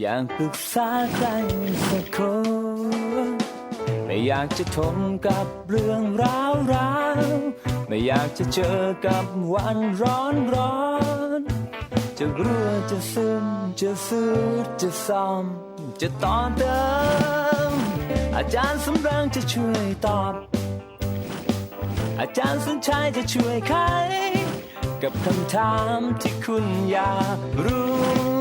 อยากปรึกษาใครสักคนไม่อยากจะทนกับเรื่องราวราวไม่อยากจะเจอกับวันร้อนร้อนจะรั่วจะซึมจะสืดจะซ่อมจะต่อเติม อาจารย์สำรังจะช่วยตอบ อาจารย์สนชัยจะช่วยไขกับคำถามที่คุณอยากรู้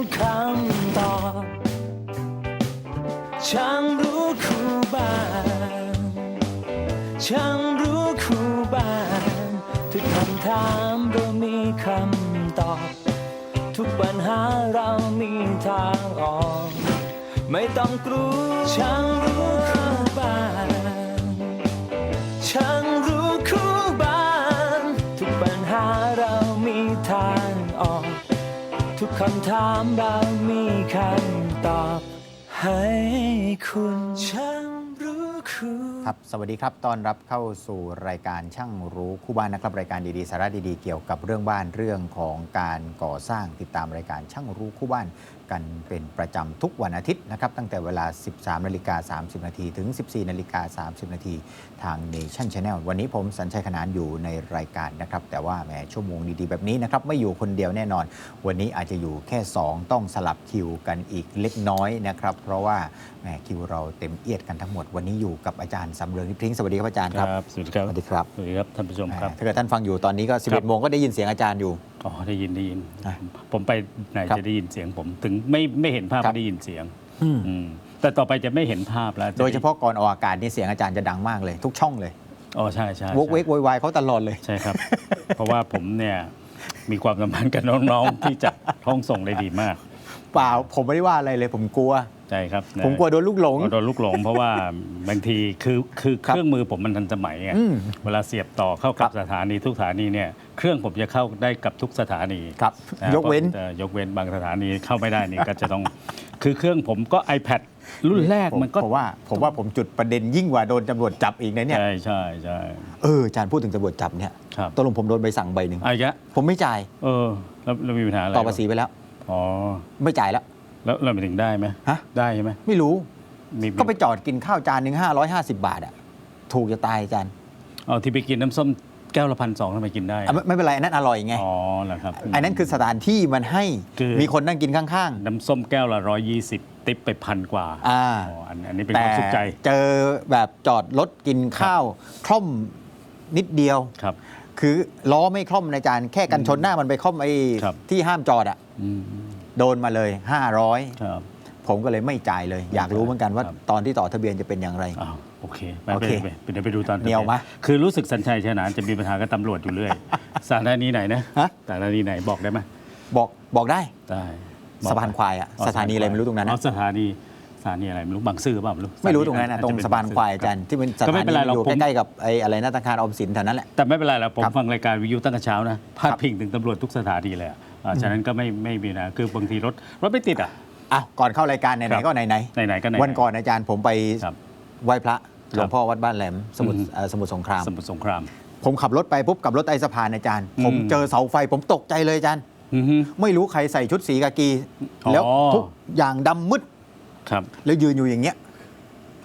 ช่างรู้คู่บ้านช่างรู้คู่บ้านทุกคำถามเรามีคำตอบ ทุกปัญหาเรามีทางออก ไม่ต้องกลัวช่างรู้คู่บ้านช่างรู้คู่บ้าน ทุกปัญหาเรามีทางออก ทุกคำถามเรามีคำตอบ ให้คุณช่างรู้คู่ครับ สวัสดีครับ ต้อนรับเข้าสู่รายการช่างรู้คู่บ้านนะครับ รายการดีๆ สาระดีๆ เกี่ยวกับเรื่องบ้านเรื่องของการก่อสร้างติดตามรายการช่างรู้คู่บ้าน กันเป็นประจำทุกวันอาทิตย์นะครับ ตั้งแต่เวลา 13นาฬิกา30นาทีถึง 14นาฬิกา30นาทีทาง Nation Channel วันนี้ผมสัญชัยขนานอยู่ในรายการนะครับ แต่ว่าแหมชั่วโมงดีๆ แบบนี้นะครับ ไม่อยู่คนเดียวแน่นอน วันนี้อาจจะอยู่แค่ 2 ต้องสลับคิวกันอีกเล็กน้อยนะครับ เพราะว่าแหมคิวเราเต็มเอียดกันทั้งหมด วันนี้อยู่กับอาจารย์สำเริงนิพริ้งสวัสดีครับอาจารย์ครับสวัสดีครับสวัสดีครับสวัสดีครับท่านผู้ชมครับถ้าเกิดท่านฟังอยู่ตอนนี้ก็ครับ11โมงก็ได้ยินเสียงอาจารย์อยู่ อ๋อได้ยินได้ยิน อะผมไปไหนครับจะได้ยินเสียงผม ถึงไม่ไม่เห็นภาพครับ ไม่ได้ยินเสียง อืมแต่ต่อไปจะไม่เห็นภาพแล้วโดยเฉพาะก่อนออกอากาศนี่เสียงอาจารย์จะดังมากเลย ทุกช่องเลยอ๋อใช่ใช่วกเวกโวยวายเขาตลอดเลย ใช่ครับ เพราะว่าผมเนี่ยมีความสัมพันธ์กับน้องๆที่จัดห้องส่งได้ดีมาก เปล่า ผมไม่ได้ว่าอะไรเลยผมกลัว ใช่ครับนะผมกลัวโดนลูกหลง โดนลูกหลง เพราะว่าบางทีคือคือครับเครื่องมือผมมันทันสมัยไงอืมเวลาเสียบต่อเข้าครักับบสถานีทุกสถานีเนี่ยเครื่องผมจะเข้าได้กับทุกสถานีครับนะยกเว้น พราะยกเว้นบางสถานีเข้าไม่ได้นี่ก็จะต้อง คือเครื่องผมก็ iPad รุ่นแรกผมมันก็ผมว่า ผมว่าผมจุดประเด็นยิ่งกว่าโดนตำรวจจับอีกนะเนี่ย ใช่ใช่ใช่เอออาจารย์พูดถึงตำรวจจับเนี่ยครับตกลงผมโดนใบสั่งใบหนึ่งอะไรกะผมไม่จ่ายเออแล้วเรามีปัญหาอะไรต่อภาษีไปแล้ว อ๋อ ไม่จ่ายแล้ว แล้วเราไปถึงได้ไหมฮะ ได้ใช่ไหมไม่รู้ มีก็ไปจอดกินข้าวจานหนึ่ง550บาทอะถูกจะตายอาจารย์เอาที่ไปกินน้ำส้มแก้วละพันสองทำไมกินได้อะไม่ไม่เป็นไรอันนั้นอร่อยไงอ๋อเหรอครับ อันนั้นคือสถานที่มันให้คือ มีคนนั่งกินข้าง น้ำส้มแก้วละร้อยยี่สิบติปไปพันกว่าๆอ่าอ๋ออันอันนี้เป็นคแต่วามสุขใจเจอแบบจอดรถกินข้าว คล่อมนิดเดียว ครับ คือล้อไม่คล่อมนะอาจารย์แค่กันชนหน้ามันไปคล่อมไอ้ครับ ที่ห้ามจอดอะอืมโดนมาเลย 500 ครับ ผมก็เลยไม่จ่ายเลย อยากรู้เหมือนกันว่าครับ ตอนที่ต่อทะเบียนจะเป็นอย่างไร อ้าวโอเคไปโอไปเคไปไปเดี๋ยวไปดูตอนเหนียวมะคือรู้สึกสัญชัยชนะจะมีปัญหากับตำรวจอยู่เรื่อย สถานีไหนนะฮะ สถานีไหนบอกได้ไหมบอกบอกได้ ได้บอกสะพานควายอะอ๋อสถานีอะไรไม่รู้ตรงนั้นอ๋อนะสถานีส ถานีอะไรไม่รู้บางซื่อเปล่าไม่รู้ไม่รู้ตรงนั้นนะอจตรจะงเป็สะพานควายอาจารย์ที่เป็นสก็ถาไม่นีเป็นไรหรอกอยู่ผมใกล้ๆกับไอ้อะไรนะธนาคารออมสินแถวนั้นแหละแต่ไม่เป็นไรหรอกผมครับฟังรายการวิทยุตั้งแต่เช้านะพาดพิงถึงตำรวจทุกสถานีเลยอะอ่าฉะนั้นก็ไม่ไม่มีนะคือบางทีรถรถไม่ติดอะอ้าวก่อนเข้ารายการไหครันบๆก็ไหนไหนๆก็ไหนๆวันก่อนอาจารย์ผมไปครับไหว้พระหลวครังบพ่อวัดบ้านแหลมสมุทรอืมเอ่อสมุทรสงครามสมุทรสงคราม ผมขับรถไปปุ๊บกับรถไอสะพานอาจารย์อืมผมเจอเสาไฟผมตกใจเลยอาจารย์อือฮึไม่รู้ใครใส่ชุดสีกากีอ๋อแล้วทุกอย่างดำมืด ครับ แล้วยืนอยู่อย่างเงี้ย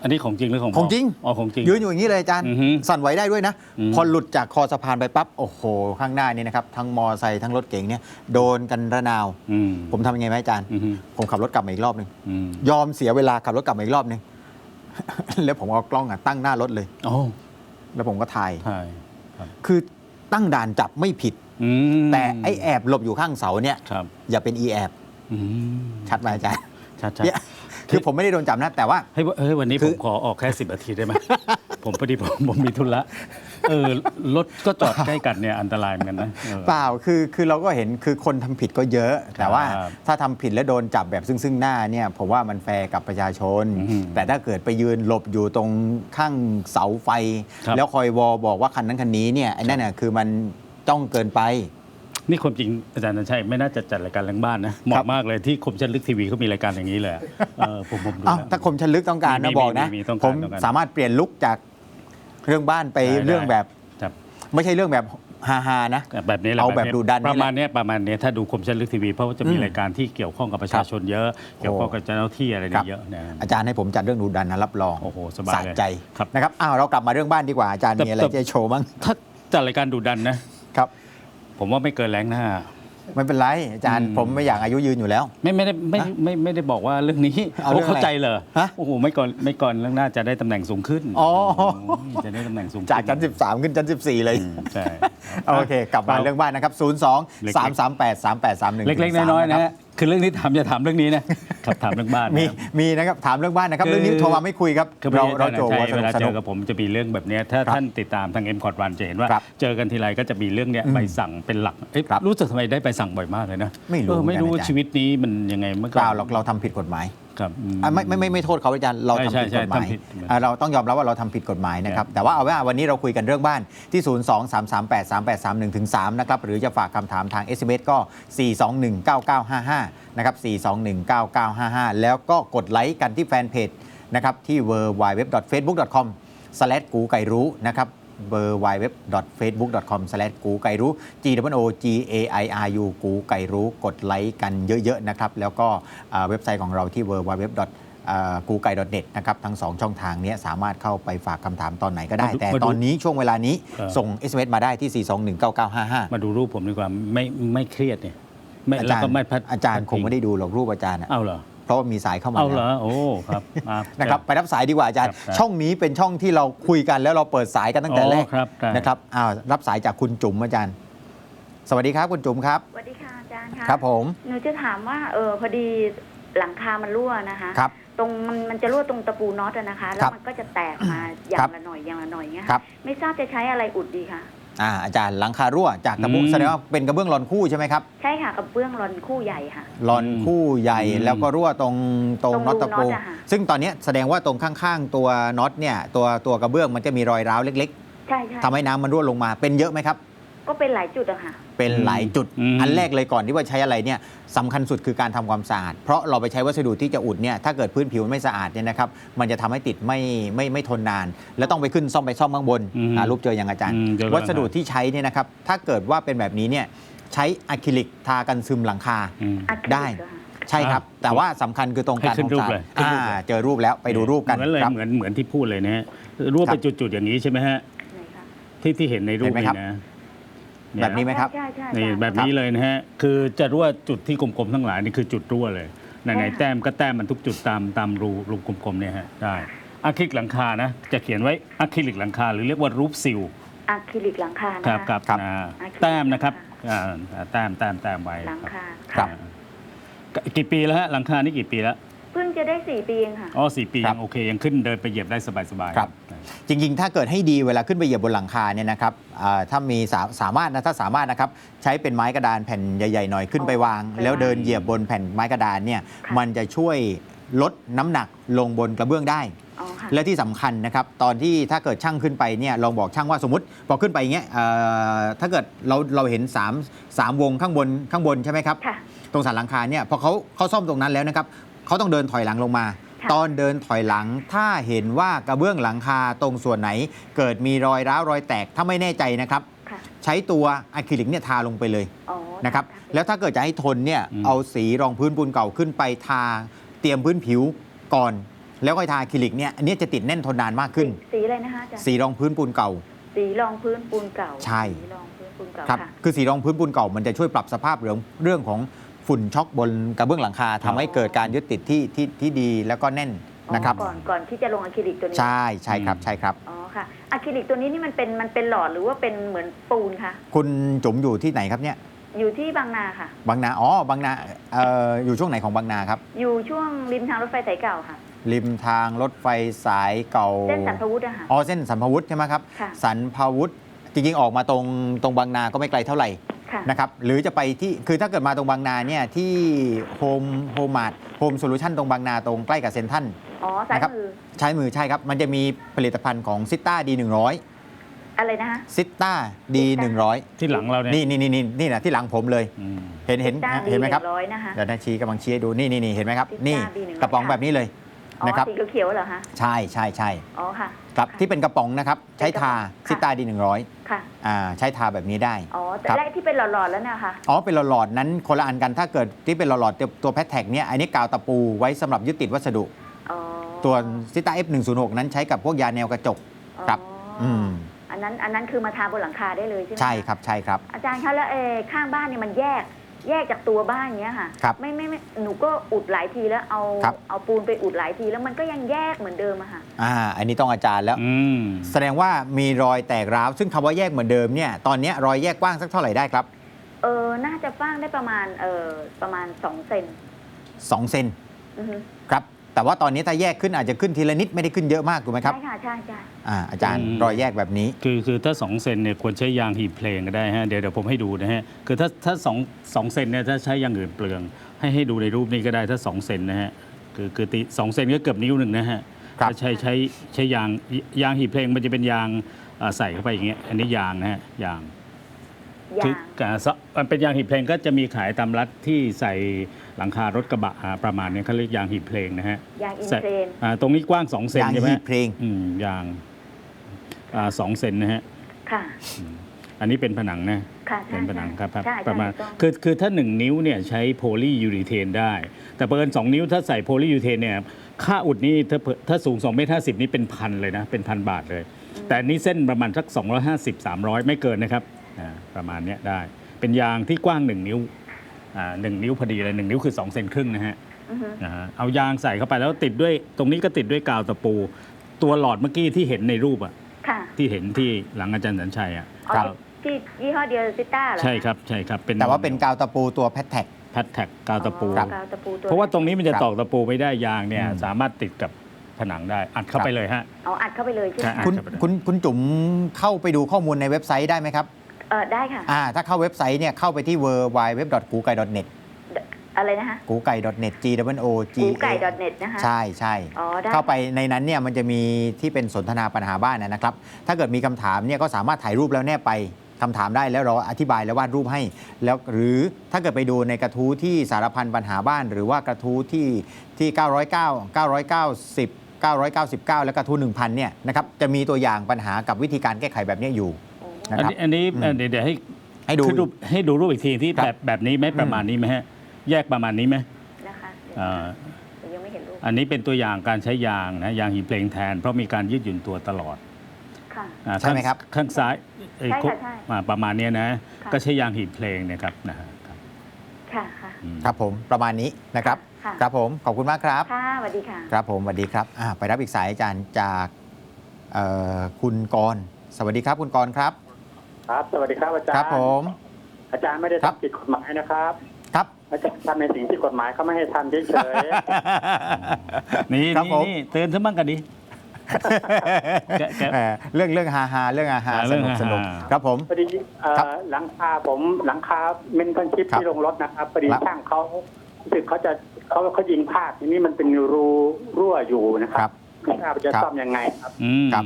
อันนี้ของจริงหรือของปลขมองจริง อ๋อของจริง ยืนอยู่อย่างนี้เลยอาจารย์ อือฮึสั่นไหวได้ด้วยนะ อืมพอหลุดจากคอสะพานไปปั๊บ โอ้โห ข้างหน้านี่นะครับ ทั้งมอไซค์ทั้งรถเก๋งเนี่ยโดนกันระนาว อืมผมทำยังไงไหมอาจารย์ อือฮึผมขับรถกลับมาอีกรอบหนึ่งอืมยอมเสียเวลาขับรถกลับมาอีกรอบหนึ่ง แล้วผมเอากล้องอะตั้งหน้ารถเลย โอ้แล้วผมก็ถ่ายใช่คือตั้งด่านจับไม่ผิด อืมแต่ไอแอบหลบอยู่ข้างเสาเนี่ย ครับอย่าเป็นอีแอบ อืมชัดไหมอาจารย์ ชัดชัดเนี่ย คือผมไม่ได้โดนจับนะแต่ว่าเฮ้ยเฮ้ยวันนี้คืผอมขอออกแค่สิบนาทีได้ไหม ผมพอดีผมผมมีธุระเออรถก็จอดใกล้กันเนี่ยอันตรายเหมือนกันนะเออ เปล่าคือคือเราก็เห็นคือคนทำผิดก็เยอะ แต่ว่าครับถ้าทำผิดแล้วโดนจับแบบซึ่งซึ่งหน้าเนี่ยผมว่ามันแฟร์กับประชาชน อืมแต่ถ้าเกิดไปยืนหลบอยู่ตรงข้างเสาไฟ ครับ แล้วคอยวอบอกว่าคันนั้นคันนี้เนี่ยไอ้นั่นน่ะคือมันจ้องเกินไป นี่ความจริงอาจารย์นันชัยไม่น่าจะจัดรายการเล้างบ้านนะเหครัมาะบมากเลยที่คมชันลึกทีวีเขามีรายการอย่างนี้เลยอะเออผมผมดูอ้าวแล้วถ้าคมชันลึกต้องการมีนะมีบอกนะมีมีต้องการผมต้องการสามารถเปลี่ยนลุกจากเรื่องบ้านไปได้เรื่องแบบครับไม่ใช่เรื่องแบบฮาฮาๆนะแบบนี้แหละเอาแบบนี้ดุดันนี่แหละประมาณเนี้ยประมาณเนี้ยถ้าดูคมชัดลึกทีวีเพราะว่าจะมีอืมรายการที่เกี่ยวข้องกับประชาชนเยอะ เกี่ยวข้องกับเจ้าหน้าที่อะไรครัเนี่ยบเยอะนะอาจารย์ให้ผมจัดเรื่องดูดันนะรับรองโอ้โหสบายสะเลยใจครับนะครับอ้าวเรากลับมาเรื่องบ้านดีกว่าอาจารย์แต่มีอะไรแต่จะโชว์มั้งถ้าจัดรายการดูดันนะครับ ผมว่าไม่เกินแรงหน้า ไม่เป็นไรอาจารย์อืมผมไม่อยากอายุยืนอยู่แล้ว ไม่ไม่ได้ไม่ฮะไม่ไม่ได้บอกว่าเรื่องนี้เอาเรื่องอะไรเข้าใจเลยฮะโอ้โหไม่ก่อนไม่ก่อนเรื่องหน้าจะได้ตำแหน่งสูงขึ้นอ๋อมจะได้ตำแหน่งสูงขึ้จากชั้น13 ขึ้นชั้น14 เลยอืมใช่โอเค กลับมาเรื่องบ้านนะครับ0เล็ก2 3 3 8 3 8 3 1 เล็กๆน้อยๆนะฮะ คือเรื่องนี้ถามอย่าถามเรื่องนี้นะครับถามเรื่องบ้านมีนะครับมีนะครับถามเรื่องบ้านนะครับคือเรื่องนี้โทรมาไม่คุยครับคือเราเราเราโจใช่ว่าสเวนุกลาสเจนุอกกับผมจะมีเรื่องแบบเนี้ยถ้าครับท่านติดตามทาง M คอร์ดวันจะเห็นว่า ครับเจอกันทีไรก็จะมีเรื่องเนี้ยอืมใบสั่งเป็นหลักเอ๊ะครับรู้สึกทำไมได้ใบสั่งบ่อยมากเลยนะไม่รู้เออไม่รู้เหมือนกันอาจารย์ ชีวิตนี้มันยังไงเมื่อเปก่อนล่าเราเราทำผิดกฎหมาย ครับอืมอะไม่ไม่ไม่ไม่โทษเขาอาจารย์เราทำใช่ผิดใช่กฎหมายทำผิด อะเราต้องยอมรับว่าเราทำผิดกฎหมายนะครับ แต่ว่าเอาไว้ว่าวันนี้เราคุยกันเรื่องบ้านที่ 0 2 3 3 8 3 8 3 1ถึง3นะครับ หรือจะฝากคำถามทาง SMS ก็ 4219955 นะครับ 4219955 แล้วก็กดไลค์กันที่แฟนเพจนะครับที่ w w w f a c e b o o k c o m กูไก่รู้นะครับ w w w f a c e b o o k c o m กูไก่รู้ G W O G A I R U กูไก่รู้กดไลค์กันเยอะ ๆ นะครับ แล้วก็อ่าเว็บไซต์ของเราที่ w w w กูไก่ .net นะครับ ทั้ง 2 ช่องทางเนี้ยสามารถเข้าไปฝากคำถามตอนไหนก็ได้มาดูแต่มาดูตอนนี้ช่วงเวลานี้เออส่ง SMS มาได้ที่ 4219955 มาดูรูปผมดีกว่าไม่ไม่เครียดเนี่ยไม่อาแล้วจารย์ก็ไม่พัดอาจารย์คงไม่ได้ดูหรอกรูปอาจารย์อะเอาเหรอเพ ราะว่ามีสายเข้ามาเอาเหรแล้วอโอ้ครับมานะครับไปรับสายดีกว่าอาจารย์ครับครับช่องนี้เป็นช่องที่เราคุยกันแล้วเราเปิดสายกันตั้งแต่แรกอ๋อครับได้นะครับอ้าวรับสายจากคุณจุ๋มอาจารย์ สวัสดีครับคุณจุ๋มครับสวัสดีค่ะอาจารย์ค่ะครับผมหนูจะถามว่าเออพอดีหลังคามันรั่วนะคะครับตรงมันมันจะรั่วตรงตะปูน็อตอะนะคะ แล้ครัวบมันก็จะแตกมาอย่าครังบละหน่อยอย่างละหน่อยเงี้ยครับไม่ทราบจะใช้อะไรอุดดีคะ อ่าอาจารย์หลังคารั่วจากตะบุอืม แสดงว่าเป็นกระเบื้องรอนคู่ใช่ไหมครับใช่ค่ะกับเบื้องรอนคู่ใหญ่ค่ะ รอนคู่ใหญ่อืม แล้วก็รั่วตรงตรงตรงน็อตตะปูรูน็อตอะค่ะ ซึ่งตอนเนี้ยแสดงว่าตรงข้างๆ ตัวน็อตเนี่ยตัวตัวกระเบื้องมันจะมีรอยร้าวเล็กใช่ใช่ๆทำให้น้ำมันรั่วลงมาเป็นเยอะไหมครับ ก็เป็นหลายจุดอะค่ะ เป็นหลายจุด อืม อันแรกเลยก่อนที่ว่าใช้อะไรเนี่ยสำคัญสุดคือการทำความสะอาด เพราะเราไปใช้วัสดุที่จะอุดเนี่ยถ้าเกิดพื้นผิวมันไม่สะอาดเนี่ยนะครับมันจะทำให้ติดไม่ไม่ไม่ทนนาน แล้วต้องไปขึ้นซ่อมไปซ่อมข้างบนอืมอ่ารูปเจออย่างอาจารย์ อืมเจอแล้ววัสดุที่ใช้เนี่ยนะครับถ้าเกิดว่าเป็นแบบนี้เนี่ยใช้อะคริลิกทากันซึมหลังคาอืมอะคริลิกได้เหรอคะใช่ครับ แต่ว่าสำคัญคือตรงการให้ขึ้นทำความสะอารูปเลดยขึ้นรูปเลยอ่าเจอรูปแล้วไปดูรูปกันเหมือนเลยครับ เหมือนเหมือนที่พูดเลยนะฮะรั่วครัไปบจุดๆอย่างนี้ใช่ไหมฮะ ไหนคะที่ที่เห็นในรูปเห็นไหมนี่ครับ นะ แบบนี้ไหมครับใช่ใช่ใช่นี่ใช่ แบบนี้เลยนะฮะ คือจะรั่วจุดที่กลมๆทั้งหลายนี่คือจุดรั่วเลยไหนใช่ๆค่ะ แต้มก็แต้มมันทุกจุดตามตามรูรูกลมๆเนี่ยฮะได้อะคริลิกหลังคานะจะเขียนไว้อะคริลิกหลังคา หรือเรียกว่ารูปซิลอะคริลิกหลังคานะคคะรับครับครับ อ่าอะคริลิก แต้มนะครับอ่าแต้มแต้มแต้มไว้หลังคา ครับ อ่ากี่ปีแล้วฮะหลังคานี่กี่ปีแล้ว เพิ่งจะได้สี่ปีเองค่ะ อ๋อสี่ปีครัยับงโอเค ยังขึ้นเดินไปเหยียบได้สบายๆครับ จริง ๆ ถ้าเกิดให้ดีเวลาขึ้นไปเหยียบบนหลังคาเนี่ยนะครับอ่าถ้ามีสาสามารถนะถ้าสามารถนะครับใช้เป็นไม้กระดานแผ่นใหญ่ๆหน่อยขึ้นไปวาง ไปวางแล้วเดินเหยียบบนแผ่นไม้กระดานเนี่ยค่ะ มันจะช่วยลดน้ำหนักลงบนกระเบื้องได้ อ๋อค่ะ และที่สำคัญนะครับ ตอนที่ถ้าเกิดช่างขึ้นไปเนี่ยลองบอกช่างว่าสมมติพอขึ้นไปอย่างเงี้ยเอ่อถ้าเกิดเราเราเห็น3 3วงข้างบนข้างบนใช่ไหมครับ ค่ะ ตรงสันหลังคาเนี่ยพอเขาเขาซ่อมตรงนั้นแล้วนะครับ เขาต้องเดินถอยหลังลงมาค่ะตอนเดินถอยหลังถ้าเห็นว่ากระเบื้องหลังคาตรงส่วนไหน เกิดมีรอยร้าวรอยแตกถ้าไม่แน่ใจนะครับค่ะใช้ตัวอะคริลิกเนี่ยทาลงไปเลยอ๋อนะครับค่ะแล้วถ้าเกิดจะให้ทนเนี่ยอืมเอาสีรองพื้นปูนเก่าขึ้นไปทาเตรียมพื้นผิวก่อน แล้วค่อยทาอะคริลิกเนี่ยอันเนี้ยจะติดแน่นทนนานมากขึ้น สีสีอะไรนะคะอาจารย์สีรองพื้นปูนเก่า สีรองพื้นปูนเก่า ใช่สีรองพื้นปูนเก่าครับค่ะคือสีรองพื้นปูนเก่ามันจะช่วยปรับสภาพเรื่องเรื่องของ ฝุ่นช็อกบนกระเบื้องหลังคาทำให้เกิดการยึดติดที่ที่ที่ดีแล้วก็แน่นนะครับอ๋อก่อนก่อนที่จะลงอะคริลิกตัวนี้ใช่ใช่ครับใช่ครับ อ๋อค่ะอะคริลิกตัวนี้นี่มันเป็นมันเป็นหลอดหรือว่าเป็นเหมือนปูนคะคุณจุ๋มอยู่ที่ไหนครับเนี่ยอยู่ที่บางนาค่ะ บางนาอ๋อบางนาเอ่ออยู่ช่วงไหนของบางนาครับ อยู่ช่วงริมทางรถไฟสายเก่าค่ะริมทางรถไฟสายเก่าเส้นสันพวุฒิอะค่ะ อ๋อเส้นสันพวุฒิใช่ไหมครับค่ะ สันพวุฒิจริงๆออกมาตรงตรงบางนาก็ไม่ไกลเท่าไหร่ ค่ะนะครับหรือจะไปที่คือถ้าเกิดมาตรงบางนาเนี่ยที่โฮมโฮมมาร์ทโฮมโซลูชันตรงบางนาตรงใกล้กับเซนทรันอ๋อซ้ายนะครับ มือใช้มือใช่ครับ มันจะมีผลิตภัณฑ์ของซิต้าดีหนึ่งร้อยอะไรนะคะซิต้าดีหนึ่งร้อยที่หลังเราเนี่ยนี่นี่นี่นี่นี่นะที่หลังผมเลย อืม เห็นเห็นจ้าดีเห็นไหมครับร้อยนะคะ เดี๋ยวนาชี้กำลังชี้ให้ดูนี่นี่นี่เห็นไหมครับ Sita นี่ D100 กระป๋องแบบนี้เลยอ๋อ นะครับสีเขียวๆเหรอฮะใช่ใช่ใช่อ๋อค่ะครับค่ะที่เป็นกระป๋องนะครับ ใช้ทาค่ะซิตาดีหนึ่งร้อยค่ะอ่าใช้ทาแบบนี้ได้อ๋อแต่ครับแรกที่เป็นหลอดๆแล้วนะคะอ๋อเป็นหลอดๆนั้นคนละอันกันถ้าเกิดที่เป็นหลอดๆตัวตัวแพทแท็กเนี่ยอันนี้กาวตะปูไว้สำหรับยึดติดวัสดุอ๋อตัวซิตา F106 นั้นใช้กับพวกยาแนวกระจกครับอ๋ออมอันนั้นอันนั้นคือมาทาบนหลังคาได้เลยใช่ไหมะใช่ครับใช่ครับ อาจารย์คะแล้วเออข้างบ้านเนี่ยมันแยก แยกจากตัวบ้านเนี้ยค่ะ ครับไม่ไม่ไม่หนูก็อุดหลายทีแล้วเอาครับ เอาปูนไปอุดหลายทีแล้วมันก็ยังแยกเหมือนเดิมอะค่ะ อ่าอันนี้ต้องอาจารย์แล้ว อืมแสดงว่ามีรอยแตกร้าว ซึ่งคำว่าแยกเหมือนเดิมเนี่ยตอนเนี้ยรอยแยกกว้างสักเท่าไหร่ได้ครับเออน่าจะฟ้างได้ประมาณเออประมาณสองเซน2เซนอือฮึครับ แต่ว่าตอนนี้ถ้าแยกขึ้นอาจจะขึ้นทีละนิดไม่ได้ขึ้นเยอะมากถูกไหมครับใช่ค่ะใช่ใช่อ่าอาจารย์อืมรอยแยกแบบนี้ คือคือถ้า 2 เซนเนี่ยควรใช้ยางหีบเพลงก็ได้ฮะเดี๋ยวเดี๋ยวผมให้ดูนะฮะคือถ้าถ้าสองสองเซนเนี่ยถ้าใช้ยางอื่นเปลือง ให้ให้ดูในรูปนี้ก็ได้ถ้า 2 เซนนะฮะคือคือตีสองเซนก็เกือบนิ้วหนึ่งนะฮะครับถ้าใช้ใช้ใช้ยางยางหีบเพลงมันจะเป็นยางอ่าใส่เข้าไปอย่างเงี้ยอันนี้ยางนะฮะยางยาคืองอ่าซะมันเป็นยางหีบเพลงก็จะมีขายตามรัฐที่ใส่ หลังคารถกระบะอ่าประมาณเนี้เขาเรียกยางหีบเพลงนะฮะยางอินใส่เทรนอ่าตรงนี้กว้าง2เซนยางใช่ไหมหีบเพลงอืมยางอ่าสองเซนนะฮะค่ะอันนี้เป็นผนังนะค่ะใช่เป็นผนังครับครับใช่ใช่ประมาณถูกต้องคือคือถ้า 1 นิ้วเนี่ยใช้โพลียูริเทนได้ แต่เปินสองนิ้วถ้าใส่โพลียูริเทนเนี่ยค่าอุดนี่ถ้าเผถ้าสูง2เมตร50นี่เป็นพันเลยนะ เป็นพันบาทเลย แต่อันนี้เส้นประมาณสัก 250 300 ไม่เกินนะครับอ่าประมาณเนี้ยได้ เป็นยางที่กว้าง 1 นิ้ว อ่าหนึ่งนิ้วพอดีเลยหนึ่งนิ้วคือ2เซนครึ่งนะฮะอือฮึนะฮะเอายางใส่เข้าไปแล้วติดด้วยตรงนี้ก็ติดด้วยกาวตะปู ตัวหลอดเมื่อกี้ที่เห็นในรูปอะค่ะที่เห็นที่หลังอาจารย์สัญชัยอะอ๋อครับที่ที่ยี่ห้อเดียวซิต้าเหรอใช่ครับใช่ครับเป็นแต่ว่าเป็นกาวตะปูตัวแพทแท็ก แพทแท็กกาวตะปู อ๋อกาวตะปูตัวเพราะว่าตรงนี้มันจะครับตอกตะปูไม่ได้ยางเนี่ยอืม สามารถติดกับผนังได้อัดเข้าครับไปเลยฮะ เอาอัดเข้าไปเลยใช่ไหมใช่คุณครับ คุณคุณจุ๋มเข้าไปดูข้อมูลในเว็บไซต์ได้ไหมครับ เออได้ค่ะ อ่าถ้าเข้าเว็บไซต์เนี่ยเข้าไปที่ w w w g u g a i net อะไรนะคะ กูไก่ .net g w o g กูไก่ .net นะคะ ใช่ใช่อ๋อได้เข้าไปในนั้นเนี่ยมันจะมีที่เป็นสนทนาปัญหาบ้านนะนะครับ ถ้าเกิดมีคำถามเนี่ยก็สามารถถ่ายรูปแล้วแนบไปคำถามได้แล้วเราอธิบายแล้ววาดรูปให้ แล้วหรือถ้าเกิดไปดูในกระทู้ที่สารพันปัญหาบ้าน หรือว่ากระทู้ที่ที่ 909 990 999 และกระทู้1,000เนี่ยนะครับจะมีตัวอย่างปัญหากับวิธีการแก้ไขแบบเนี้ยอยู่โอ้นะอันครับ นี้อันนี้อืมเอ่อเดี๋ยวเดี๋ยวให้ให้ดูขึ้นรูปให้ดูรูปอีกทีที่ครับ แบบแบบนี้ไหมประมาณนี้ไหมฮะแยกประมาณนี้ไหมนะคะเดี๋ยวอ่าเดี๋ยวยังไม่เห็นรูปอันนี้เป็นตัวอย่างการใช้ยางนะยางหีบเพลงแทน เพราะมีการยืดหยุ่นตัวตลอดค่ะ อ่าใช่ไหมครับข้างซ้ายเอ้ยใช่ค่ะใช่อ่าประมาณเนี้ยนะ ค่ะ ก็ใช้ยางหีบเพลงเนะครับนะฮะครับค่ะค่ะอืม ครับผมประมาณนี้นะครับ ค่ะครับผมขอบคุณมากครับ ค่ะสวัสดีค่ะ ครับผมสวัสดีครับอ่าไปรับอีกสายอาจารย์จากเอ่อคุณกรณ์สวัสดีครับคุณกรณ์ครับ ครับ สวัสดีครับอาจารย์ครับผม อาจารย์ไม่ได้ครับทำผิดกฎหมายนะครับ ครับ อาจารย์ทำในสิ่งที่กฎหมายเขาไม่ให้ทำเฉยนี่ครับนี่ผม นี่เตือนซะบ้างกันดิแกะแกะเอ่อเรื่องเรื่องฮาฮาเรื่องฮาฮาอ่าสเรื่องนุกฮาสนุกฮาครับผม ๆพอดีเอ่อครับหลังคาผมหลังคาเมนทันชิปครับที่ลงรถนะครับพอดีครับ ช่างเขารู้สึกเขาจะเขาเขายิงพลาดทีนี้มันเป็นรูรั่วอยู่นะคครัรับ บ ไม่ทราบว่าจะครับ ซ่อมยังไงครับ อืมครับ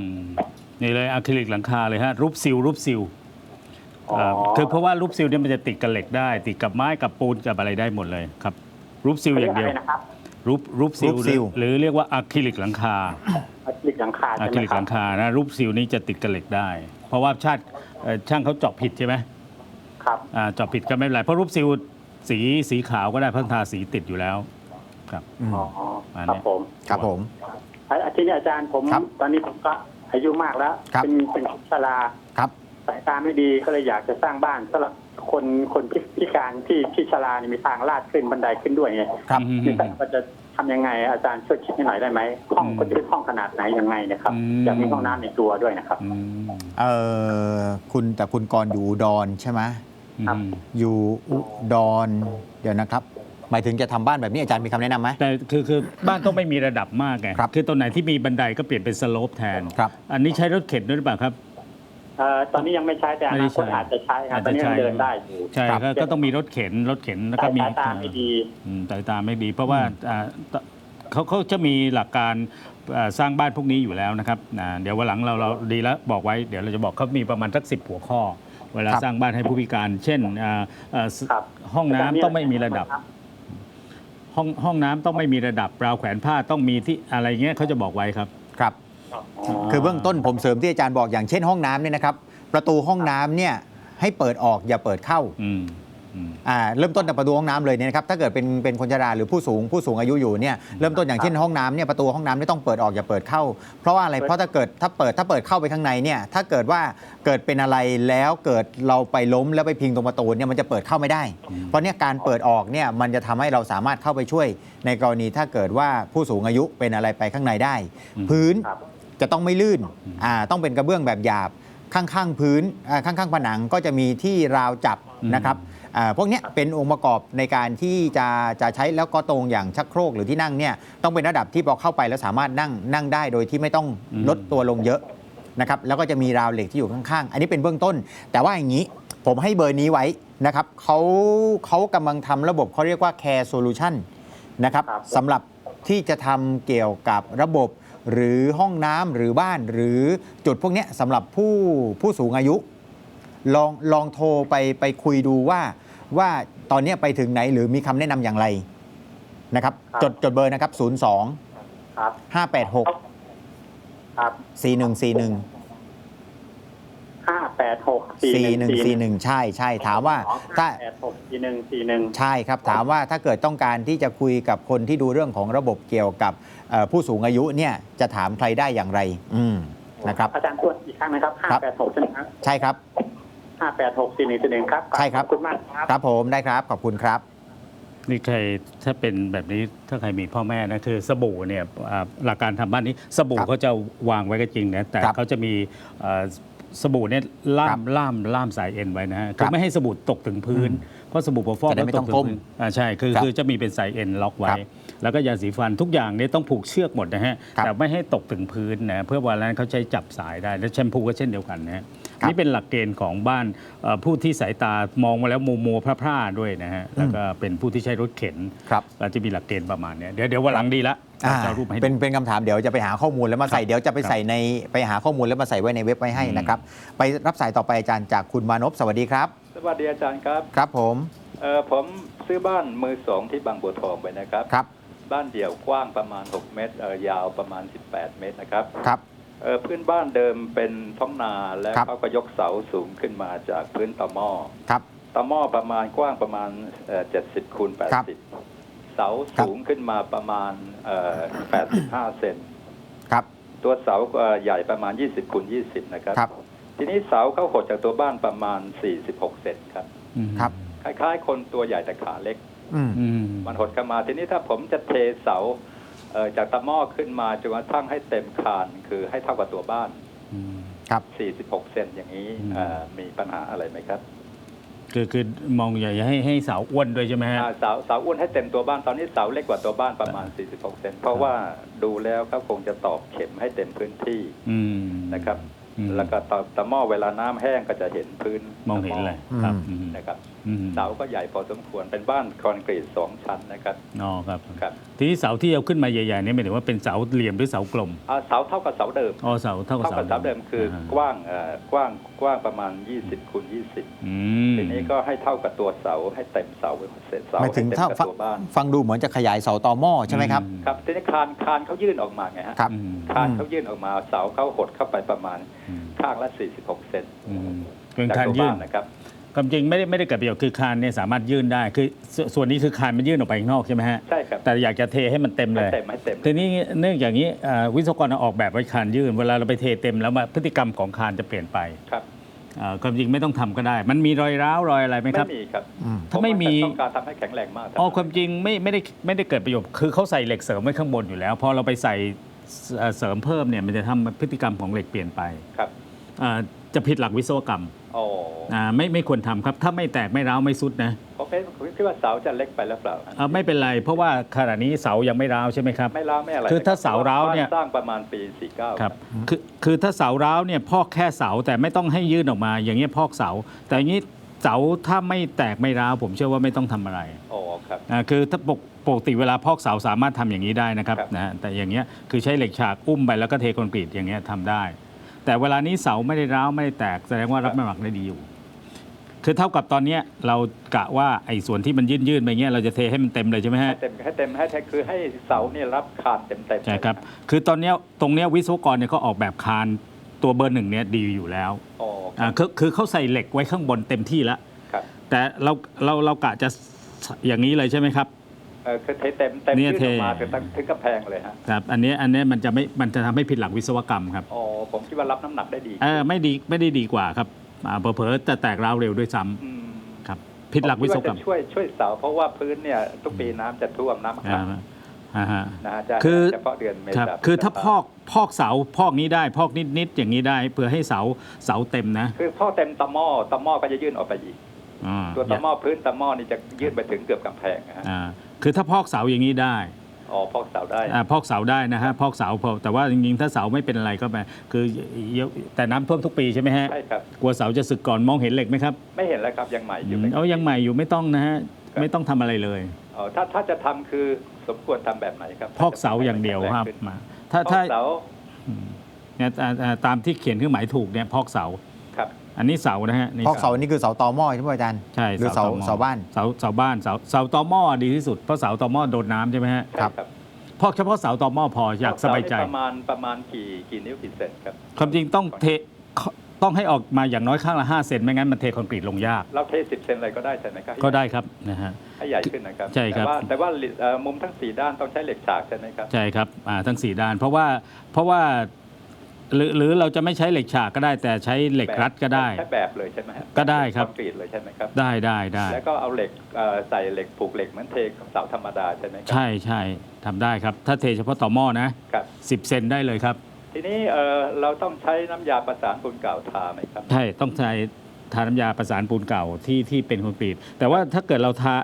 นี่เลยอะคริลิกหลังคาเลยฮะรูปซิลรูปซิล อ๋อเอ่อคือเพราะว่ารูปซิลเนี่ยมันจะติดกับเหล็กได้ ติดกับไม้กับปูนกับอะไรได้หมดเลยครับรูปซิลอย่างเดียวะไรนะครับรูปรูปซิลรูปซิล หรือเรียกว่าอะคริลิกหลังคา อะคริลิกหลังคาอะใช่คไหริมลิกคหรัลับงคานะรูปซิลนี่จะติดกับเหล็กได้ เพราะว่าชาติเอ่อช่างเขาเจาะผิดใช่ไหมครับ อ่าเจาะผิดก็ไม่เป็นไรเพราะรูปซิลสีสีขาวก็ได้เพิ่งทาสีติดอยู่แล้วครับอืมอ๋ออันคเนี้รับย ผมครับผม อาทิตย์นี้อาจารย์ผมครับตอนนี้ผมก็อายุมากแล้ว ครับ เป็นเป็นคนชราครับ สายตาไม่ดีก็เลยอยากจะสร้างบ้านสำหรับคนคนพิพิการที่ที่ชราเนี่ยมีทางลาดขึ้นบันไดขึ้นด้วยไงครับ อืมนี่ทราบว่าจะทำยังไง อาจารย์ช่วยคิดให้หน่อยได้ไหมห้องอืมก็จะเป็นห้องขนาดไหนยังไงนะครับอืม อยากมีห้องน้ำในตัวด้วยนะครับ อืมเอ่อคุณแต่คุณกรณ์อยู่อุดรใช่ไหมครับอืมอยู่อุดรเดี๋ยวนะครับ หมายถึงจะทำบ้านแบบนี้อาจารย์มีคำแนะนำไหม แต่คือคือบ้านต้องไม่มีระดับมากไงครับคือตรงไหนที่มีบันไดก็เปลี่ยนเป็นสโลปแทน ครับ อันนี้ใช้รถเข็นด้วยหรือเปล่าครับ เอ่อตอนนี้ยังไม่ใช้แต่อไม่ได้นาคตใช้อาจจะใช้ครับอาจตอจะนนี้ยังใช้เดินได้อยู่ใช่ครับก็ก็ต้องมีรถเข็นรถเข็นแล้วก็สายมีตาไม่ดี อืมสายตาไม่ดีเพราะว่าอ่าตเขาเขาจะมีหลักการอ่าสร้างบ้านพวกนี้อยู่แล้วนะครับอ่าเดี๋ยววันหลังเราเราดีแล้วบอกไว้เดี๋ยวเราจะบอกเขามีประมาณสักสิบหัวข้อ เวลาครับ สร้างบ้านให้ผู้พิการ เช่นอ่าอ่าสครับ ห้องน้ำต้องไม่มีระดับ ห้องห้องน้ำต้องไม่มีระดับราวแขวนผ้าต้องมีที่อะไรเงี้ยเขาจะบอกไว้ครับ ครับ คือเบื้องต้นผมเสริมที่อาจารย์บอกอย่างเช่นห้องน้ำเนี่ยนะครับ ประตูห้องน้ำเนี่ยให้เปิดออกอย่าเปิดเข้าอืมอืม อ่าเริ่มต้นจากประตูห้องน้ำเลยเนี่ยนะครับถ้าเกิดเป็นเป็นคนชราหรือผู้สูงผู้สูงอายุอยู่เนี่ยเริ่มต้นอย่างเช่นห้องน้ำเนี่ยประตูห้องน้ำไม่ต้องเปิดออกอย่าเปิดเข้า เพราะว่าอะไรเพราะถ้าเกิดถ้าเปิดถ้าเปิดเข้าไปข้างในเนี่ยถ้าเกิดว่าเกิดเป็นอะไรแล้วเกิดเราไปล้มแล้วไปพิงตรงประตูเนี่ยมันจะเปิดเข้าไม่ได้ เพราะเนี่ยการเปิดออกเนี่ยมันจะทำให้เราสามารถเข้าไปช่วย ในกรณีถ้าเกิดว่าผู้สูงอายุเป็นอะไรไปข้างในได้อืมพื้นครับ จะต้องไม่ลื่นอ่าต้องเป็นกระเบื้องแบบหยาบข้างๆพื้นอ่าข้างๆผนังก็จะมีที่ราวจับนะครับอ่าพวกเนี้ยเป็นองค์ประกอบในการที่จะจะใช้แล้วก็ตรงอย่างชักโครกหรือที่นั่งเนี่ยต้องเป็นระดับที่พอเข้าไปแล้วสามารถนั่งนั่งได้โดยที่ไม่ต้องอืมลดตัวลงเยอะนะครับแล้วก็จะมีราวเหล็กที่อยู่ข้างๆ อันนี้เป็นเบื้องต้น แต่ว่าอย่างนี้ผมให้เบอร์นี้ไว้นะครับเขาเขากำลังทำระบบเขาเรียกว่า Care Solution นะครับครับสำหรับที่จะทำเกี่ยวกับระบบ หรือห้องน้ำหรือบ้านหรือจุดพวกเนี้ยสำหรับผู้ผู้สูงอายุ ลองลองโทรไปไปคุยดูว่าว่าตอนเนี้ยไปถึงไหนหรือมีคำแนะนำอย่างไรนะครับครับจดจดเบอร์นะครับ 02ครับ586ครับ4141 ห้าแปดหกสี่หนึ่งสี่หนึ่ง4141ใช่ใช่ถามว่าถ้าแปดหกสี่หนึ่งสี่หนึ่งใช่ครับ ถามว่าถ้าเกิดต้องการที่จะคุยกับคนที่ดูเรื่องของระบบเกี่ยวกับเอ่อผู้สูงอายุเนี่ยจะถามใครได้อย่างไร อืมนะครับอาจารย์ตรวจอีกครั้งนะครับห้าครับแปดหกใช่ไหมครับใช่ครับห้าแปดหกสี่หนึ่งสี่หนึ่งครับใช่ครับขอบคุณมากครับครับผมได้ครับขอบคุณครับนี่ใครถ้าเป็นแบบนี้ถ้าใครมีพ่อแม่นะคือสบู่เนี่ยอ่าหลักการทำบ้านนี้สบู่ครับเขาจะวางไว้ก็จริงนะแต่ครับเขาจะมีเอ่อ สบู่เนี่ยล่าครัมบล่ามล่ามสายเอ็นไว้นะฮะคคืรัอบไม่ให้สบู่ตกถึงพื้น เพราะสบู่พอฟอกจะได้แล้วไม่ตต้อกงถึงก้มพื้นอ่าใช่คือครับคือจะมีเป็นสายเอ็นล็อกไว้ ครับแล้วก็ยาสีฟันทุกอย่างเนี่ยต้องผูกเชือกหมดนะฮะครับแต่ไม่ให้ตกถึงพื้นนะเพื่อวันนั้นเขาใช้จับสายได้และแชมพูก็เช่นเดียวกันนะฮะครับ นี่เป็นหลักเกณฑ์ของบ้านเอ่อผู้ที่สายตามองมาแล้วมัวมัวๆพร่าๆด้วยนะฮะแล้วก็เป็นผู้ที่ใช้รถเข็น ครับเราจะมีหลักเกณฑ์ประมาณเนี้ยเดี๋ยวเดี๋ยววันหลังดีละอ่า จะเอารูปให้ดูเป็นเป็นคำถามเดี๋ยวจะไปหาข้อมูลแล้วมาใส่ครับเดี๋ยวจะไปครับใส่ในไปหาข้อมูลแล้วมาใส่ไว้ในเว็บไว้ให้อืมนะครับ ไปรับสายต่อไปอาจารย์จากคุณมานพสวัสดีครับ สวัสดีอาจารย์ครับครับผมเออผมซื้อบ้านมือสองที่บางบัวทองไปนะครับครับ บ้านเดี่ยวกว้างประมาณ 6 เมตรเออยาวประมาณ 18 เมตรนะครับครับเออพื้นบ้านเดิมเป็นท้องนาและครับเขาก็ยกเสาสูงขึ้นมาจากพื้นต่อหม้อครับต่อหม้อประมาณกว้างประมาณเอ่อ70คูณครับ80 เสาสูงขึ้นมาประมาณเอ่อ85 เซนครับ ตัวเสาเอ่อใหญ่ประมาณ 20คูณ20 นะครับครับทีนี้เสาเขาหดจากตัวบ้านประมาณ 46 เซนครับอืมครับ คล้ายๆ คนตัวใหญ่แต่ขาเล็กอืมอืมมันหดเข้ามา ทีนี้ถ้าผมจะเทเสาเอ่อจากตะหม้อขึ้นมาจนกระทั่งให้เต็มคานคือให้เท่ากับตัวบ้านอืมครับ 46 เซนอย่างนี้อืมเอ่อมีปัญหาอะไรไหมครับ คือคือมองอย่าให้ให้เสาอ้วนด้วยใช่ไหมฮะ อ่าเสาเสาอ้วนให้เต็มตัวบ้านตอนนี้เสาเล็กกว่าตัวบ้านประมาณ 46 เซนเพราะว่าดูแล้วเขาคงจะตอกเข็มให้เต็มพื้นที่อืมนะครับ อืมแล้วก็ตอตะหม้อเวลาน้ำแห้งก็จะเห็นพื้นมองเห็นเลยอืมครับอืม นะครับอืม เสาก็ใหญ่พอสมควรเป็นบ้านคอนกรีตสองชั้นนะครับอ๋อครับครับทีนี้เสาที่เอาขึ้นมาใหญ่ๆเนี่ยหมายถึงว่าเป็นเสาเหลี่ยมหรือเสากลมอ่าเสาเท่ากับเสาเดิมอ๋อเสาเท่ากับเท่าเสากับเสาเดิมคืออากว้างเอ่อกว้างกว้างประมาณ 20คูณ20อืมทีนี้ก็ให้เท่ากับตัวเสาให้เต็มเสาเสร็จเสาหมายถึงให้เต็มถ้ากับฟังตัวบ้านฟังดูเหมือนจะขยายเสาต่อหม้อใช่ไหมครับครับทีนี้คานคานเขายื่นออกมาไงฮะครับอืมคานเขายื่นออกมาเสาเขาหดเข้าไปประมาณอืมข้างละ46เซนอืมเป็นจากคานตัวยื่บ้านนนะครับ ความจริงไม่ได้ไม่ได้เกิดประโยชน์คือคานเนี่ยสามารถยื่นได้ คือสส่วนนี้คือคานมันยื่นออกไปข้างนอกใช่ไหมฮะใช่ครับ แต่อยากจะเทให้มันเต็มเลให้ยเต็มให้เต็ม ทีนี้เนื่องจากนี้อ่าวิศวกรเอาออกแบบไว้คานยื่นเวลาเราไปเทเต็มแล้วมาพฤติกรรมของคานจะเปลี่ยนไปครับอ่าความจริงไม่ต้องทำก็ได้ มันมีรอยร้าวรอยอะไรไหมไม่ครับมีครับอืม ถ้าไม่มี ผว่ต้องการทำให้แข็งแรงมากอ๋อความจริงไม่ไม่ได้ไม่ได้เกิดประโยชน์คือเขาใส่เหล็กเสริมไว้ข้างบนอยู่แล้วพอเราไปใส่เอ่อเสริมเพิ่มเนี่ยมันจะทำพฤติกรรมของเหล็กเปลี่ยนไป ครับ อ่าจะผิดหลักวิศวกรรมโอ้อ่าไม่ไม่ควรทำครับ ถ้าไม่แตกไม่ร้าวไม่สุดนะผมคิดผมคิดว่าเสาจะเล็กไปแล้วเปล่าอ่าไม่เป็นไร เพราะว่าขณะนี้เสายังไม่ร้าวใช่ไหมครับ ไม่ร้าวไม่อะไรคือถ้าะรับเสาร้าวเนี่ย บ้สร้างประมาณปี 49ครับคือคือถ้าเสาร้าวเนี่ยพอกแค่เสาแต่ไม่ต้องให้ยื่นออกมา อย่างเงี้ยพอกเสา แต่อย่างนี้เสาถ้าไม่แตกไม่ร้าวผมเชื่อว่าไม่ต้องทำอะไรโอ้ครับ อ่าคือถ้าปกปกติเวลาพอกเสาสามารถทำอย่างนี้ได้นะครับครับ นะฮะแต่อย่างเงี้ยคือใช้เหล็กฉากอุ้มไปแล้วก็เทคอนกรีตอย่างเงี้ยทำได้ แต่เวลานี้เสาไม่ได้ร้าวไม่ได้แตกแสดงว่ารับน้ำหนักได้ดีอยู่ คือเท่ากับตอนเนี้ยเรากะว่าไอ้ส่วนที่มันยื่นๆไปเงี้ยเราจะเทให้มันเต็มเลยใช่ไหมให้ฮะ เต็มให้เต็มให้คือให้เสาเนี่ยรับคานเต็มเต็มใช่ครับ คือตอนเนี้ยตรงเนี้ยวิศวกรเนี่ยเขาออกแบบคานตัวเบอร์หนึ่งเนี่ยดีอยู่แล้วอ๋ออ่าคือคือเขาใส่เหล็กไว้ข้างบนเต็มที่แล้ว ครับ แต่เราเราเรากะจะอย่างนี้เลยใช่ไหมครับ เออคือเทเต็มเต็มเนี่ยยื่นออกมาเท ถึงตั้งถึงกระแพงเลยฮะครับอันเนี้ยอันเนี้ยมันจะไม่มันจะทำให้ผิดหลักวิศวกรรมครับอ๋อผมคิดว่ารับน้ำหนักได้ดีเออไม่ดีไม่ได้ดีกว่าครับอ่าเผลอๆจะแตกราวเร็วด้วยซ้ำอืมครับผิดหลักวิศวกรรมผมคิดาจะช่วยช่วยเสาเพราะว่าพื้นเนี่ยทุกปีน้ำจะท่วมน้ำอ่าขังอ่าฮะ นะฮะจะคือ เฉพาะเดือนเมครับษาคือถ้าพฤษภพอกพอกเสาพอกนี้ได้พอกนิดๆอย่างนี้ได้เพื่อให้เสาเสาเต็มนะคือพ่อเต็มตะหม้อตะหม้อก็จะยื่นออกไปอีก อ่าตัวตะหม้อพื้นตะหม้อนี่จะยื่นไปถึงเกือบกำแพงนะฮะ อ่า คือถ้าพอกเสาอย่างนี้ได้อ๋อพอกเสาได้อ่าพอกเสาได้นะฮะพอกเสาพอแต่ว่าจริงๆถ้าเสาไม่เป็นอะไรก็ไปคือเยอะแต่น้ำท่วมทุกปีใช่ไหมฮะใช่ครับกลัวเสาจะสึกก่อนมองเห็นเหล็กไหมครับไม่เห็นแล้วครับยังใหม่อยู่อืมเลยเอายังใหม่อยู่ไม่ต้องนะฮะไม่ต้องทำอะไรเลยอ๋อถ้าถ้าจะทำคือสมควรทำแบบไหนครับ พอกเสาอย่างเดียวครับขึ้นมาถ้าพอกถ้าเสาอืมเนี่ยอ่าอ่าตามที่เขียนเครื่องหมายถูกเนี่ยพอกเสาครับ อันนี้เสานะฮะนี่พอกเสานี่คือเสาตอหม้อใช่ไหมอาจารย์ใช่หรือเสาตอหม้อเสาบ้าน เสาเสาบ้านเสาเสาตอหม้อดีที่สุดเพราะเสาตอหม้อโดนน้ำใช่ไหมฮะครับใช่พอกเฉพาะเสาตอหม้อพออยากสบายใจพอกเนี่ประมาณประมาณกี่กี่นิ้วกี่เซนครับความจริงต้องเทต้องให้ออกมาอย่างน้อยข้างละ5เซนไม่งั้นมันเทคอนกรีตลงยาก เราเทสิบเซนอะไรก็ได้ใช่ไหมครับก็ได้ครับนะฮะให้ใหญ่ขึ้นนะครับใช่ครับแต่ว่าแต่ว่าเอ่อมุมทั้งสี่ด้านต้องใช้เหล็กฉากใช่ไหมครับใช่ครับอ่าทั้ง 4 ด้าน เพราะว่าเพราะว่า หรือหรือเราจะไม่ใช้เหล็กฉากก็ได้ แต่ใช้เหล็กรัดก็ได้ ใช้แบบเลยใช่ไหมฮะก็ได้ครับ คอนกรีตเลยใช่ไหมครับ ได้ได้ได้แล้วก็เอาเหล็กเอ่อใส่เหล็กผูกเหล็กเหมือนเทเสาธรรมดาใช่ไหมครัใช่ใช่ทำได้ครับ ถ้าเทเฉพาะต่อหม้อนะครับ 10 เซนได้เลยครับทีนี้เอ่อเราต้องใช้น้ำยาประสานปูนเก่าทาไหมครับ ใช่ต้องใช้ทาน้ำยาประสานปูนเก่าที่ที่เป็นคอนกรีตแต่ว่าถ้าเกิดเราทา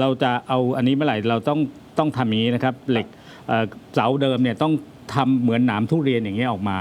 เราจะเอาอันนี้เมื่อไหร่เราต้องต้องทำอย่างนี้นะครับ เหล็กเอ่อเสาเดิมเนี่ยต้อง ทำเหมือนหนามทุเรียนอย่างเงี้ยออกมา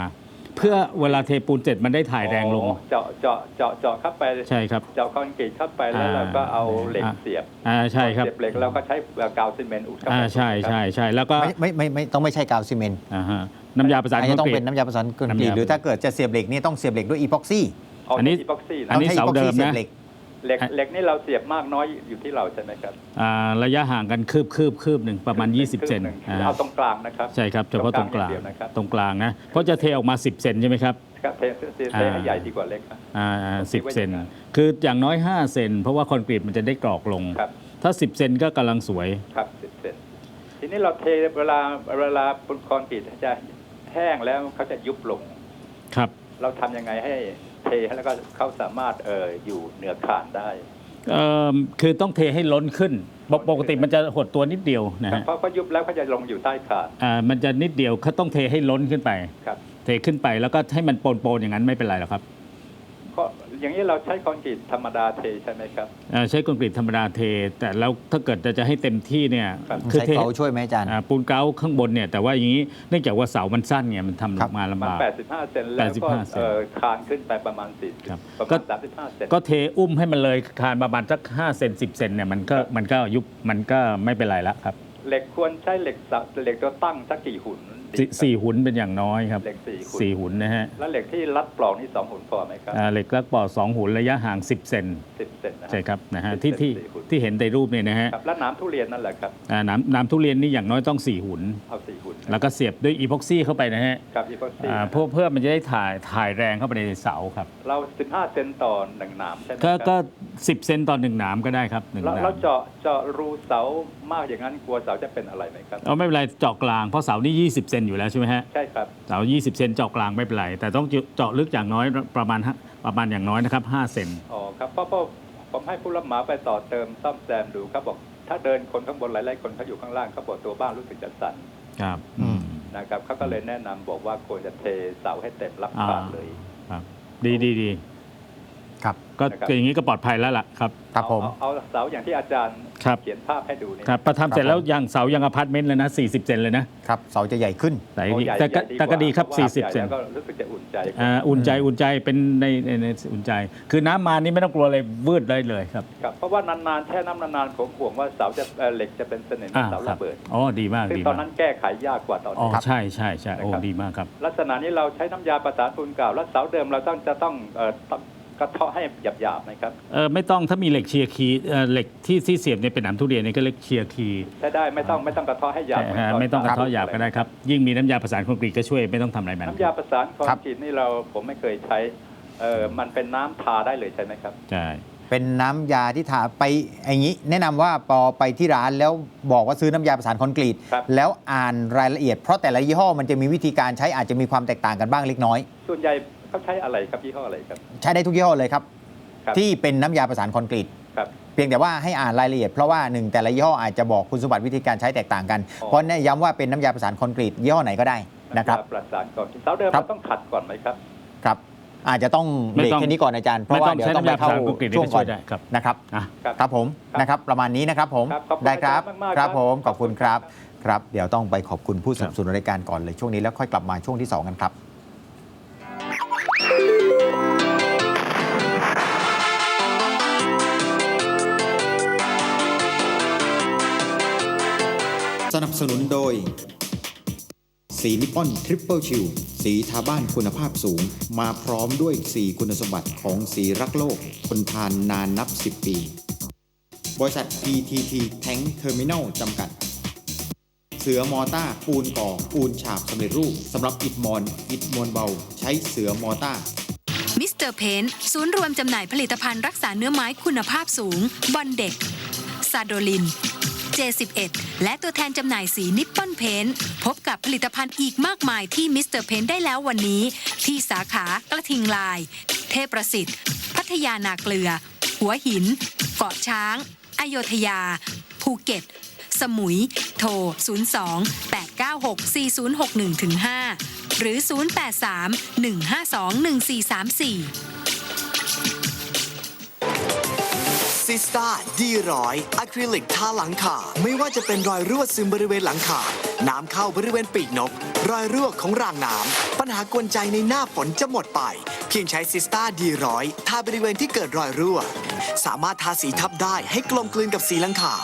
เพื่อเวลาเทปูนเสร็จมันได้ถ่ายแรงลงอ๋อเจาะเจาะเจาะเจาะเข้าไปใช่ครับเจาะคอนกรีตเข้าไปแล้วอ่าเราก็เอาเหล็กอ่าเสียบอ่าใช่ครับเสียบเหล็กเราก็ใช้กาวซีเมนต์อุดเข้าไปอ่าใช่ถูกไหมครับใช่ใช่แล้วก็ไม่ไม่ไม่ไม่ต้องไม่ใช่กาวซีเมนต์อ่าฮะน้ำยาประสานอาจคอจะนต้องกรีเป็ตนน้ำยาประสานคอนกรีตน้ำยาหรือถ้าเกิดจะเสียบเหล็กนี่ต้องเสียบเหล็กด้วยอีพ็อกซี่เอาอันนี้อีพ็อกซี่อันนี้ต้งใช้เสาเดิมอีพ็อกซี่นะสียบ เหล็กเหล็กเหล็กนี่เราเสียบมากน้อยอยู่ที่เราใช่ไหมครับอ่าระยะห่างกันคืบคืบคืบหนึ่งประมาณ 20 เซนครึ่งหงอ่าเอาตรงกลางนะครับใช่ครับเฉพาะตรงกลางตรงกลางอย่างเดียวนะครับตรงกลางนะเพราะจะเทออกมา 10 เซนใช่ไหมครับครับเทเทเทอ่าให้ใหญ่ดีกว่าเล็กนะอ่าผมคิสิดบว่าเซนอย่างนั้นคืออย่างน้อย 5 เซนเพราะว่าคอนกรีตมันจะได้กรอกลงครับถ้า 10 เซนก็กำลังสวยครับสิบเซนทีนี้เราเทเวลาเวลาปูนคอนกรีตจะแห้งแล้วเขาจะยุบลงครับ เราทำยังไงให้ เทแล้วก็เขาสามารถเอออยู่เหนือคานได้เอ่อคือต้องเทให้ล้นขึ้นปกปกติมันจะหดตัวนิดเดียวนะครับฮะเพราะเขายุบแล้วเขาจะลงอยู่ใต้คานอ่ามันจะนิดเดียวเขาต้องเทให้ล้นขึ้นไป ครับ เทขึ้นไปแล้วก็ให้มันโปนๆอย่างนั้นไม่เป็นไรหรอกครับก็ อย่างนี้เราใช้คอนกรีตธรรมดาเทใช่ไหมครับ อ่าใช้คอนกรีตธรรมดาเท แต่แล้วถ้าเกิดจะให้เต็มที่เนี่ยครับคือใช้เทเกาช่วยไหมอาจารย์ อ่าปูนเกาข้างบนเนี่ยแต่ว่าอย่างนี้เนื่องจากว่าเสามันสั้นไงมันทำครับมาลำมันบาก 85 เซนแล้วก็85เซนเออคานขึ้นไปประมาณครับ40ประก็ มาณ35เซน ก็เทอุ้มให้มันเลยคานประมาณสัก5เซน10เซนเนี่ยมันก็มันก็ยุบมันก็ไม่เป็นไรละครับ เหล็กควรใช้เหล็กสับเหล็กตัวตั้งสักกี่หุ่นดีสี่ครับสี่หุ่นเป็นอย่างน้อยครับเหล็กสี่หุ่นสี่หุ่นนะฮะแล้วเหล็กที่รัดปลอกนี่สองหุ่นพอไหมครับอ่าเหล็กลักปอดสองหุ่นระยะห่าง 10 เซนสิบเซนนะใช่ครับนะฮะ10ที่ที่สี่หุ่น ที่เห็นในรูปเนี่ยนะฮะครับแล้วน้ำทุเรียนนั่นแหละครับอ่าน้ำน้ำทุเรียนนี่อย่างน้อยต้อง 4 หุ่นเอาสี่หุ่น แล้วก็เสียบด้วยอีพ็อกซี่เข้าไปนะฮะกับอีโพซี่อ่าเพื่อเพื่อมันจะได้ถ่ายถ่ายแรงเข้าไปในเสาครับ เรา 15 เซนต่อหนึ่งหนามใช่ไหมคก็รับก็สิบเซนต่อหนึ่งหนามก็ได้ครับหนึ่งหเรานามเราเจาะเจาะรูเสามากอย่างนั้นกลัวเสาจะเป็นอะไรไหมครับ เอาไม่เป็นไรเจาะกลางเพราะเสานี่ 20 เซนอยู่แล้วใช่ไหมฮะใช่ครับ เสา 20 เซนเจาะกลางไม่เป็นไรแต่ต้องเจาะลึกอย่างน้อยประมาณห้าประมาณอย่างน้อยนะครับ5เซน อ๋อครับเพราะเพราะผมให้ผู้รับเหมาไปต่อเติมซ่อมแซมดูครับบอก ถ้าเดินคนข้างบนหลายๆคนเขาอยู่ข้างล่างเขาบอกตัวบ้านรู้สึกจะสั่น ครับอืม นะครับเขาก็เลยแนะนำบอกว่าควรจะเทเสาให้เต็มรับอ่าคานเลย ครับ ดีดีดี ครับก็นะครับ อย่างนี้ก็ปลอดภัยแล้วล่ะครับครับผม เอาเอาเอาเสาอย่างที่อาจารย์ครับเขียนภาพให้ดูนี่ครับประทำเสร็จครับผมแล้วอย่างเสายังอพาร์ตเมนต์เลยนะ 40 เซนเลยนะครับเสาจะใหญ่ขึ้น แต่โอ้ใหญ่แต่ก็ใหญ่แต่ก็ดีครับเพาะว่า40ใหญ่เซนแล้วก็รู้สึกจะอุ่นใจกว่าอ่าอุ่นใจอุ่นใจเป็นในในในอุ่นใจ คือน้ำมานี่ไม่ต้องกลัวเลยวืดได้เลยครับครับเพราะว่านานๆแช่น้ำนานๆผมห่วงว่าเสาจะเอ่อเหล็กจะเป็นสนิมอ่าเสาครัระบเบิดอ๋อดีมากซึ่งดีตอนมานั้กนแก้ไขยากกว่าตอนอ๋อนี้ ใช่ใช่ใช่โอ้นะครับ ดีมากครับ ลักษณะนี้เราใช้น้ำยาประสานปูนเก่าแล้วเสาเดิมเราต้องจะต้องเอ่อต้อง กระเทาะให้หยาบๆไหมครับเออไม่ต้องถ้ามีเหล็กเชียร์คีย์เอ่อเหล็กที่ที่เสียบเนี่ยเป็นหนามทุเรียนเนี่ยก็เรียกเชียร์คีย์ใช้ได้ไม่ต้องไม่ต้องกระเทาะให้หยาบแต่ฮะไม่ต้องกระเทาะหยาบก็ได้ครับยิ่งมีน้ำยาประสานคอนกรีตก็ช่วยไม่ต้องทำอะไรมันน้ำยาประสานคอนครับกรีตนี่เราผมไม่เคยใช้เออมันเป็นน้ำทาได้เลยใช่ไหมครับ ใช่เป็นน้ำยาที่ทาไปอย่างนี้ แนะนำว่าปอไปที่ร้านแล้วบอกว่าซื้อน้ำยาประสานคอนกรีต ครับ แล้วอ่านรายละเอียดเพราะแต่ละยี่ห้อมันจะมีวิธีการใช้อาจจะมีความแตกต่างกันบ้างเล็กน้อย ส่วนใหญ่ เขาใช้อะไรครับยี่ห้ออะไรครับ ใช้ได้ทุกยี่ห้อเลยครับ ครับที่เป็นน้ำยาประสานคอนกรีต ครับ เพียงแต่ว่าให้อ่านรายละเอียดเพราะว่าหนึ่งแต่ละยี่ห้ออาจจะบอกคุณสมบัติวิธีการใช้แตกต่างกัน อ๋อ เพราะแนะย้ำว่าเป็นน้ำยาประสานคอนกรีตยี่ห้อไหนก็ได้นะครับำยาประสานก่อนเสาเดิมครับ เราต้องขัดก่อนไหมครับ ครับอาจจะต้องเบรกแค่นี้ก่อนอาจารย์เพราะไม่ว่าต้องเดี๋ยวใช้ต้องไปน้ำยาประเข้าสานคอนกรีตช่วงก็ก่ช่อวนยได้ครับนะครับ อะ ครับ ครับผมครับนะครับประมาณนี้นะครับผมครับขอบคุณได้ครับอาจารย์มากๆครับครับผมขอบคุณครับขอบคุณครับ เดี๋ยวต้องไปขอบคุณผู้สนับสนุนรายการก่อนเลยช่วงนี้แล้วค่อยกลับมาช่วงที่สองกันครับ สนับสนุนโดย สีนิปปอนทริปเปิลชิลสีทาบ้านคุณภาพสูง มาพร้อมด้วย4คุณสมบัติของสีรักโลกคนทานนานนับ 10 ปี บริษัท PTT Tank Terminal จำกัด เสือมอต้าปูนก่อปูนฉาบสำเร็จรูปสำหรับอิฐมอน อิฐมวลเบา ใช้เสือมอต้ามิสเตอร์เพนศูนย์รวมจำหน่ายผลิตภัณฑ์รักษาเนื้อไม้คุณภาพสูง บอนเด็กซาโดลิน J11 และตัวแทนจำหน่ายสีนิปปอนเพนพบกับผลิตภัณฑ์อีกมากมายที่มิสเตอร์เพนได้แล้ววันนี้ ที่สาขากระทิงลาย เทพประสิทธิ์ พัทยานาเกลือ หัวหิน เกาะช้าง อโยธยา ภูเก็ต สมุย โทร 02 896 4061 5 หรือ 083 152 1434 ซิสตาดีร้อยอะคริลิกทาหลังคาไม่ว่าจะเป็นรอยรั่วซึมบริเวณหลังคา น้ำเข้าบริเวณปีกนก รอยรั่วของรางน้ำ ปัญหากวนใจในหน้าฝนจะหมดไป เพียงใช้ซิสตาดีร้อยทาบริเวณที่เกิดรอยรั่ว สามารถทาสีทับได้ให้กลมกลืนกับสีหลังคา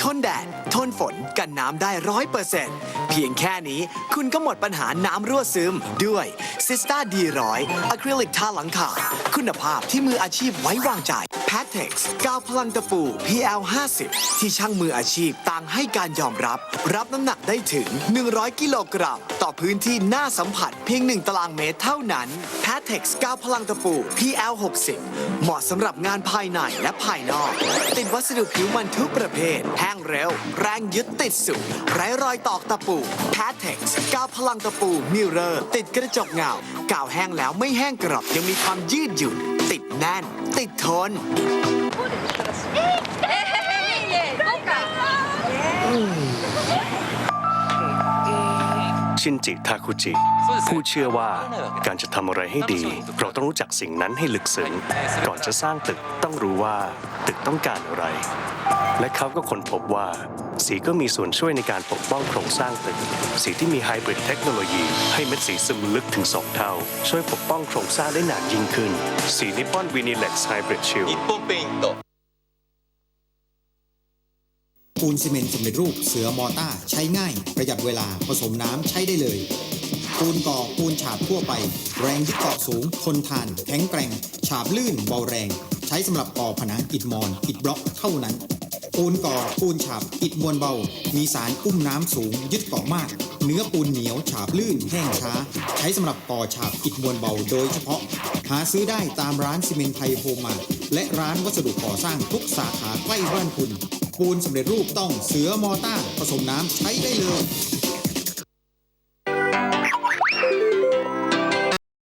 ทนแดด ทนฝนกันน้ำได้ร้อยเปอร์เซ็นต์เพียงแค่นี้คุณก็หมดปัญหาน้ำรั่วซึมด้วยซิสตาดีร้อยอะคริลิกทาหลังคาคุณภาพที่มืออาชีพไว้วางใจ p a t e x กาวพลังตะปู PL 50 ที่ช่างมืออาชีพต่างให้การยอมรับ รับน้ำหนักได้ถึง 100 กิโลกรัม ต่อพื้นที่หน้าสัมผัสเพียง 1 ตารางเมตรเท่านั้น p a t e x กาวพลังตะปู PL 60 เหมาะสำหรับงานภายในและภายนอก ติดวัสดุผิวมันทุกประเภท แห้งเร็ว แรงยึดติดสูงไร้รอยตอกตะปู p a t e x กาวพลังตะปูมิเรอร์ติดกระจกเงากาวแห้งแล้วไม่แห้งกรอบยังมีความยืดหยุ่น ติดแน่น ติดทน ชินจิทาคุจิ ผู้เชื่อว่าการจะทำอะไรให้ดี เราต้องรู้จักสิ่งนั้นให้ลึกซึ้งก่อนจะสร้างตึกต้องรู้ว่าตึกต้องการอะไร และเขาก็ค้นพบว่า สีก็มีส่วนช่วยในการปกป้องโครงสร้างตึก สีที่มีไฮบริดเทคโนโลยีให้เม็ดสีซึมลึกถึง 2 เท่า ช่วยปกป้องโครงสร้างได้นานยิ่งขึ้น สีนิปปอนวินิเล็กซ์ไฮบริดชิล ปูนซีเมนต์สำเร็จรูปเสือมอต้าใช้ง่าย ประหยัดเวลาผสมน้ำใช้ได้เลย ปูนก่อปูนฉาบทั่วไป แรงยึดเกาะสูง ทนทานแข็งแกร่ง ฉาบลื่นเบาแรง ใช้สำหรับก่อผนังอิฐมอนอิฐบล็อกเท่านั้น ปูนก่อปูนฉาบอิฐมวลเบา มีสารอุ้มน้ำสูง ยึดเกาะมาก เนื้อปูนเหนียวฉาบลื่นแห้งช้า ใช้สำหรับก่อฉาบอิฐมวลเบาโดยเฉพาะ หาซื้อได้ตามร้านซีเมนต์ไทยโฮมมาร์และร้านวัสดุก่อสร้างทุกสาขาใกล้บ้านคุณ ปูนสำเร็จรูปต้องเสือมอต้าผสมน้ำใช้ได้เลย